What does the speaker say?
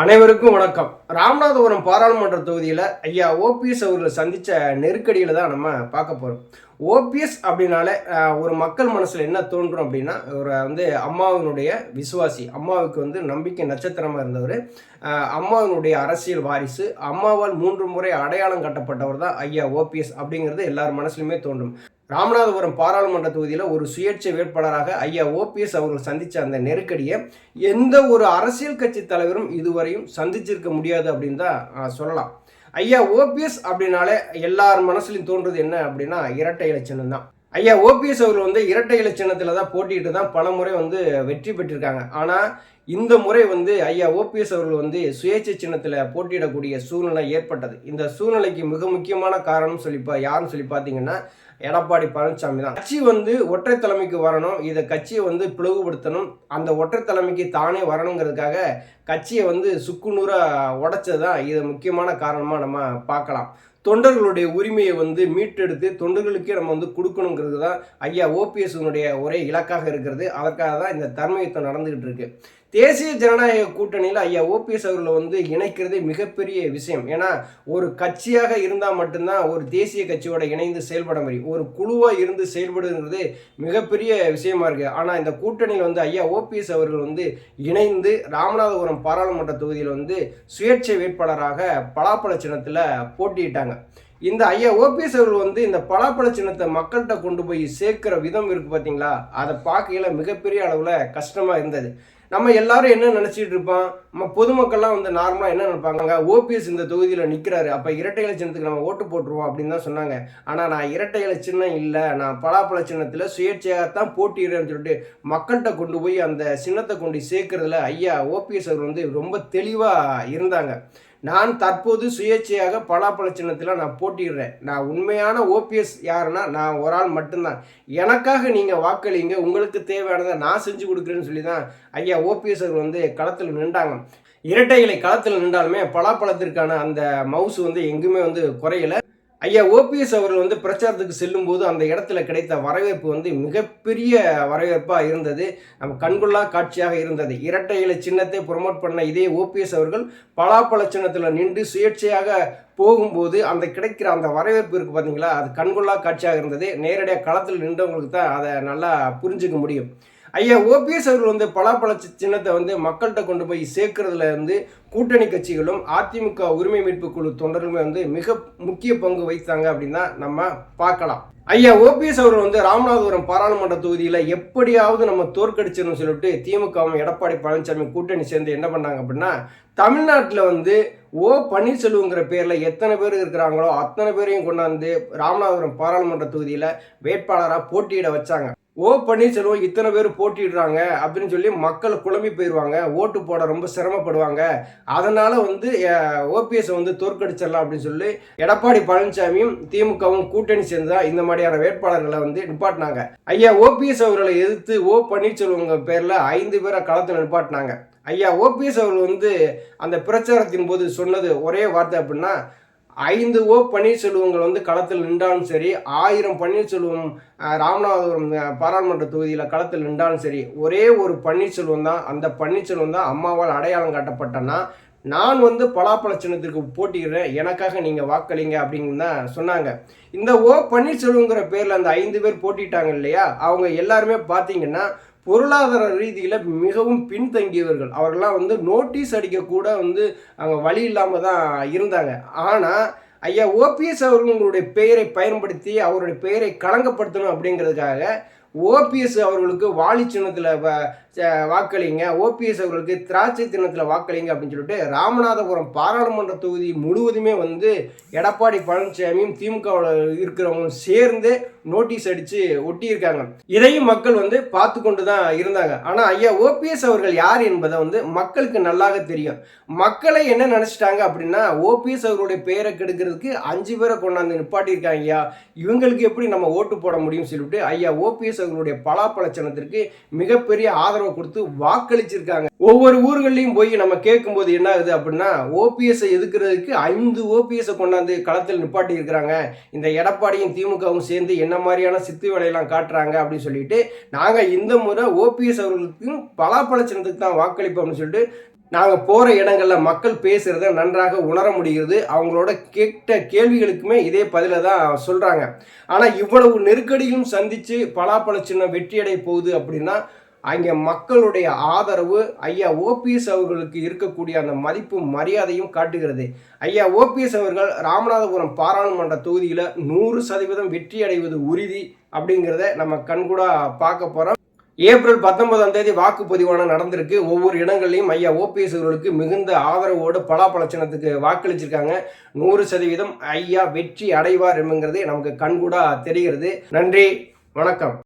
அனைவருக்கும் வணக்கம். ராமநாதபுரம் பாராளுமன்ற தொகுதியில் ஐயா ஓபிஎஸ் அவர்களை சந்தித்த நெருக்கடியில் தான் நம்ம பார்க்க போகிறோம் ஓபிஎஸ் அப்படின்னாலே ஒரு மக்கள் மனசில் என்ன தோன்றும் அப்படின்னா ஒரு வந்து அம்மாவினுடைய விசுவாசி அம்மாவுக்கு வந்து நம்பிக்கை நட்சத்திரமாக இருந்தவர். அம்மாவினுடைய அரசியல் வாரிசு அம்மாவால் மூன்று முறை அடையாளம் கட்டப்பட்டவர் தான் ஐயா ஓபிஎஸ் அப்படிங்கிறது எல்லார் மனசுலையுமே தோன்றும். ராமநாதபுரம் பாராளுமன்ற தொகுதியில் ஒரு சுயேட்சை வேட்பாளராக ஐயா ஓபிஎஸ் அவர்கள் சந்தித்த அந்த நெருக்கடியை எந்த ஒரு அரசியல் கட்சி தலைவரும் இதுவரையும் சந்திச்சிருக்க முடியாது அப்படின்னு தான் சொல்லலாம். ஐயா ஓபிஎஸ் அப்படின்னாலே எல்லார் மனசுலையும் தோன்றது என்ன அப்படின்னா இரட்டை இலச்சனம் சின்னம் தான். ஐயா ஓபிஎஸ் அவர்கள் வந்து இரட்டை இலை சின்னத்தில் தான் போட்டிட்டு தான் பல முறை வந்து வெற்றி பெற்றிருக்காங்க. ஆனால் இந்த முறை வந்து ஐயா ஓபிஎஸ் அவர்கள் வந்து சுயேட்சை சின்னத்தில் போட்டியிடக்கூடிய சூழ்நிலை ஏற்பட்டது. இந்த சூழ்நிலைக்கு மிக முக்கியமான காரணம் சொல்லி யாருன்னு சொல்லி பார்த்தீங்கன்னா எடப்பாடி பழனிசாமி தான். கட்சி வந்து ஒற்றை தலைமைக்கு வரணும். இதை கட்சியை வந்து பிளவுபடுத்தணும். அந்த ஒற்றை தலைமைக்கு தானே வரணுங்கிறதுக்காக கட்சியை வந்து சுக்குநூறாக உடைச்சது தான் இது முக்கியமான காரணமாக நம்ம பார்க்கலாம். தொண்டர்களுடைய உரிமையை வந்து மீட்டெடுத்து தொண்டர்களுக்கே நம்ம வந்து கொடுக்கணுங்கிறது தான் ஐயா ஓபிஎஸ்னுடைய ஒரே இலக்காக இருக்கிறது. அதற்காக தான் இந்த தர்மயுத்தம் நடந்துகிட்டு இருக்கு. தேசிய ஜனநாயக கூட்டணியில் ஐயா ஓபிஎஸ் அவர்களை வந்து இணைக்கிறதே மிகப்பெரிய விஷயம். ஏன்னா ஒரு கட்சியாக இருந்தால் மட்டும்தான் ஒரு தேசிய கட்சியோட இணைந்து செயல்பட முடியும். ஒரு குழுவாக இருந்து செயல்படுங்கிறது மிகப்பெரிய விஷயமா இருக்குது ஆனால் இந்த கூட்டணியில் வந்து ஐயா ஓபிஎஸ் அவர்கள் வந்து இணைந்து ராமநாதபுரம் பாராளுமன்ற தொகுதியில் வந்து சுயேட்சை வேட்பாளராக பலாப்பழ சின்னத்தில் போட்டியிட்டாங்க. இந்த ஐயா ஓபிஎஸ் அவர்கள் வந்து இந்த பலாப்பழ சின்னத்தை மக்கள்கிட்ட கொண்டு போய் சேர்க்கிற விதம் இருக்குது பார்த்தீங்களா அதை பார்க்கையில மிகப்பெரிய அளவில் கஷ்டமாக இருந்தது. நம்ம எல்லாரும் என்ன நினச்சிட்டு இருப்போம்? நம்ம பொதுமக்கள்லாம் வந்து நார்மலாக என்ன நினைப்பாங்க? ஓபிஎஸ் இந்த தொகுதியில் நிற்கிறாரு அப்போ இரட்டை இலச்சினத்துக்கு சின்னத்துக்கு நம்ம ஓட்டு போட்டுருவோம் அப்படின்னு தான் சொன்னாங்க. ஆனால் நான் இரட்டை இலை சின்னம் இல்லை. நான் பலாப்பழ சின்னத்தில் சுயேட்சையாகத்தான் போட்டிடுறேன்னு சொல்லிட்டு மக்கள்கிட்ட கொண்டு போய் அந்த சின்னத்தை கொண்டு சேர்க்கறதுல ஐயா ஓபிஎஸ் அவர் வந்து ரொம்ப தெளிவாக இருந்தாங்க. நான் தற்போது சுயேட்சையாக பலாப்பழ சின்னத்தில் நான் போட்டிடுறேன் நான் உண்மையான ஓபிஎஸ் யாருன்னா நான் ஒரு ஆள் மட்டும்தான். எனக்காக நீங்கள் வாக்களிங்க உங்களுக்கு தேவையானதை நான் செஞ்சு கொடுக்குறேன்னு சொல்லி தான் ஐயா ஓபிஎஸ் அவர் வந்து களத்தில் நின்றாங்க. இரட்டை இலை களத்தில் நின்றாலுமே பலாப்பழத்திற்கான அந்த மவுசு வந்து எங்குமே வந்து குறையலை. ஐயா ஓபிஎஸ் அவர்கள் வந்து பிரச்சாரத்துக்கு செல்லும்போது அந்த இடத்துல கிடைத்த வரவேற்பு வந்து மிகப்பெரிய வரவேற்பாக இருந்தது. நம்ம கண்கொள்ளா காட்சியாக இருந்தது. இரட்டை இலை சின்னத்தை ப்ரொமோட் பண்ண இதே ஓபிஎஸ் அவர்கள் பலாப்பழ சின்னத்தில் நின்று சுயேட்சையாக போகும்போது அந்த கிடைக்கிற அந்த வரவேற்பு இருக்குது பார்த்தீங்களா அது கண்கொள்ளா காட்சியாக இருந்தது. நேரடியாக களத்தில் நின்றவங்களுக்கு தான் அதை நல்லா புரிஞ்சுக்க முடியும். ஐயா ஓபிஎஸ் அவர்கள் வந்து பலாப்பழ சின்னத்தை வந்து மக்கள்கிட்ட கொண்டு போய் சேர்க்கறதுல இருந்து கூட்டணி கட்சிகளும் அதிமுக உரிமை மீட்பு குழு தொண்டர்களுமே வந்து மிக முக்கிய பங்கு வகித்தாங்க அப்படின்னு தான் நம்ம பார்க்கலாம். ஐயா ஓபிஎஸ் அவர்கள் வந்து ராமநாதபுரம் பாராளுமன்ற தொகுதியில் எப்படியாவது நம்ம தோற்கடிச்சிடணும் சொல்லிட்டு திமுகவும் எடப்பாடி பழனிசாமி கூட்டணி சேர்ந்து என்ன பண்ணாங்க அப்படின்னா தமிழ்நாட்டில் வந்து ஓ பன்னீர்செல்வங்கிற பேரில் எத்தனை பேர் இருக்கிறாங்களோ அத்தனை பேரையும் கொண்டாந்து ராமநாதபுரம் பாராளுமன்ற தொகுதியில் வேட்பாளராக போட்டியிட வச்சாங்க. ஓ பன்னீர்செல்வம் இத்தனை பேர் போட்டிடுறாங்க அப்படின்னு சொல்லி மக்கள் குழம்பி போயிடுவாங்க ஓட்டு போட ரொம்ப சிரமப்படுவாங்க. அதனால் வந்து ஓபிஎஸ் வந்து தோற்கடிச்சிடலாம் அப்படின்னு சொல்லி எடப்பாடி பழனிசாமியும் திமுகவும் கூட்டணி சேர்ந்து தான் இந்த மாதிரியான வேட்பாளர்களை வந்து நிப்பாட்டினாங்க. ஐயா ஓபிஎஸ் அவர்களை எதிர்த்து ஓ பன்னீர்செல்வங்க பேரில் ஐந்து பேரை களத்தில் நிப்பாட்டினாங்க. ஐயா ஓபிஎஸ் அவர்கள் வந்து அந்த பிரச்சாரத்தின் போது சொன்னது ஒரே வார்த்தை அப்படின்னா ஐந்து ஓ பன்னீர்செல்வங்கள் வந்து களத்தில் நின்றாலும் சரி ஆயிரம் பன்னீர்செல்வம் ராமநாதபுரம் பாராளுமன்ற தொகுதியில் களத்தில் நின்றாலும் சரி ஒரே ஒரு பன்னீர்செல்வம் தான். அந்த பன்னீர்செல்வம் தான் அம்மாவால் அடையாளம் காட்டப்பட்டனா நான் வந்து பலாப்பழ சின்னத்திற்கு போட்டியிடுறேன். எனக்காக நீங்கள் வாக்களிங்க அப்படின்னு தான் சொன்னாங்க. இந்த ஓ பன்னீர்செல்வங்கிற பேரில் அந்த ஐந்து பேர் போட்டிட்டாங்க இல்லையா? அவங்க எல்லாருமே பார்த்தீங்கன்னா பொருளாதார ரீதியில் மிகவும் பின்தங்கியவர்கள். அவர்கள்லாம் வந்து நோட்டீஸ் அடிக்கக்கூட வந்து அவங்க வழி இல்லாமல் தான் இருந்தாங்க. ஆனால் ஐயா ஓபிஎஸ் அவர்களுடைய பெயரை பயன்படுத்தி அவருடைய பெயரை களங்கப்படுத்தணும் அப்படிங்கிறதுக்காக ஓபிஎஸ் அவர்களுக்கு வாலி சின்னத்தில் வாக்களிங்க. ஓபிஎஸ் அவர்களுக்கு திராட்சை சின்னத்தில் வாக்களிங்க அப்படின்னு சொல்லிட்டு ராமநாதபுரம் பாராளுமன்ற தொகுதி முழுவதுமே வந்து எடப்பாடி பழனிசாமியும் திமுகவில் இருக்கிறவங்களும் சேர்ந்து நோட்டீஸ் அடித்து ஒட்டியிருக்காங்க. இதையும் மக்கள் வந்து பார்த்து கொண்டு தான் இருந்தாங்க ஆனால் ஐயா ஓபிஎஸ் அவர்கள் யார் என்பதை வந்து மக்களுக்கு நல்லாக தெரியும். மக்களை என்ன நினச்சிட்டாங்க அப்படின்னா ஓபிஎஸ் அவருடைய பெயரை கெடுக்கிறதுக்கு அஞ்சு பேரை கொண்டாந்து நிப்பாட்டியிருக்காங்க ஐயா. இவங்களுக்கு எப்படி நம்ம ஓட்டு போட முடியும்னு சொல்லிட்டு ஐயா ஓபிஎஸ் அவர்களுடைய பலாப்பழச்சனத்திற்கு மிகப்பெரிய ஆதரவு கொடுத்து வாக்களிச்சிருக்காங்க. ஒவ்வொரு ஊர்கள்லையும் போய் நம்ம கேட்கும்போது என்ன ஆகுது அப்படின்னா ஓபிஎஸ் எதுக்குறதுக்கு ஐந்து ஓபிஎஸ் கொண்டாந்து களத்தில் நிப்பாட்டி இருக்கிறாங்க இந்த எடப்பாடியும் திமுகவும் சேர்ந்து என்ன மாதிரியான சித்து வேலையெல்லாம் காட்டுறாங்க அப்படின்னு சொல்லிட்டு நாங்கள் இந்த முறை ஓபிஎஸ் அவர்களுக்கும் பலாப்பழ சின்னத்துக்கு தான் வாக்களிப்போம்னு சொல்லிட்டு நாங்கள் போகிற இடங்களில் மக்கள் பேசுகிறத நன்றாக உணர முடிகிறது. அவங்களோட கேட்ட கேள்விகளுக்குமே இதே பதிலை தான் சொல்கிறாங்க ஆனால் இவ்வளவு நெருக்கடியும் சந்தித்து பலாப்பழ சின்னம் வெற்றியடை போகுது அப்படின்னா அங்கே மக்களுடைய ஆதரவு ஐயா ஓபிஎஸ் அவர்களுக்கு இருக்கக்கூடிய அந்த மதிப்பும் மரியாதையும் காட்டுகிறது. ஐயா ஓபிஎஸ் அவர்கள் ராமநாதபுரம் பாராளுமன்ற தொகுதியில் நூறு சதவீதம் வெற்றி அடைவது உறுதி அப்படிங்கிறத நம்ம கண்கூட பார்க்க போகிறோம் ஏப்ரல் பத்தொன்பதாம் தேதி வாக்குப்பதிவான நடந்திருக்கு. ஒவ்வொரு இடங்கள்லையும் ஐயா ஓபிஎஸ் அவர்களுக்கு மிகுந்த ஆதரவோடு பலாப்பலச்சனத்துக்கு வாக்களிச்சிருக்காங்க. நூறு சதவீதம் ஐயா வெற்றி அடைவார் என்பங்கிறது நமக்கு கண்கூடா தெரிகிறது. நன்றி வணக்கம்.